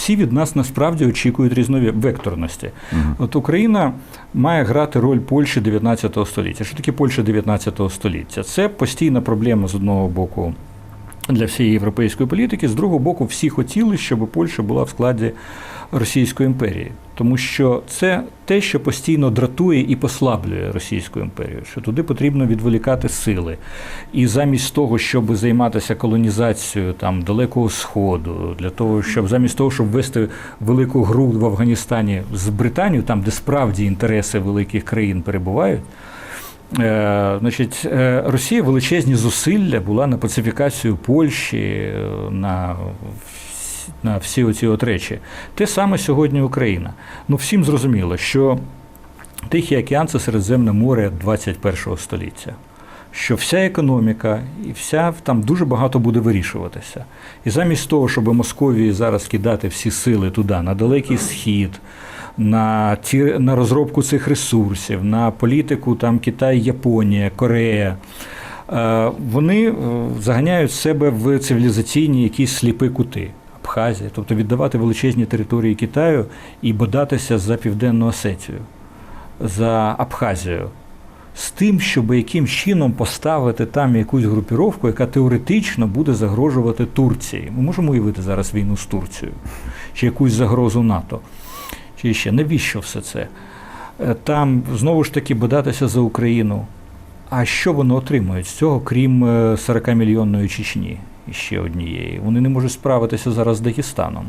всі від нас насправді очікують різновекторності. От Україна має грати роль Польщі 19 століття. Що таке Польща 19 століття? Це постійна проблема з одного боку. Для всієї європейської політики, з другого боку, всі хотіли, щоб Польща була в складі Російської імперії, тому що це те, що постійно дратує і послаблює Російську імперію, що туди потрібно відволікати сили. І замість того, щоб займатися колонізацією там далекого сходу, для того, щоб замість того, щоб вести велику гру в Афганістані з Британією, там де справді інтереси великих країн перебувають. Е, Значить, е, Росія величезні зусилля була на пацифікацію Польщі, е, на, на всі оці от речі. Те саме сьогодні Україна. Ну, всім зрозуміло, що Тихий океан це Середземне море 21 століття. Що вся економіка і вся там дуже багато буде вирішуватися. І замість того, щоб Московії зараз кидати всі сили туди, на Далекий Схід, на, ті, на розробку цих ресурсів, на політику там Китай, Японія, Корея. е, Вони е, заганяють себе в цивілізаційні якісь сліпі кути Абхазії, тобто віддавати величезні території Китаю і бодатися за Південну Осетію, за Абхазію. З тим, щоб яким чином поставити там якусь групіровку, яка теоретично буде загрожувати Турції. Ми можемо уявити зараз війну з Турцією, чи якусь загрозу НАТО. Чи ще навіщо все це? Е, Там знову ж таки бодатися за Україну. А що вони отримують з цього, крім е, 40-мільйонної Чечні і ще однієї? Вони не можуть справитися зараз з Дагестаном.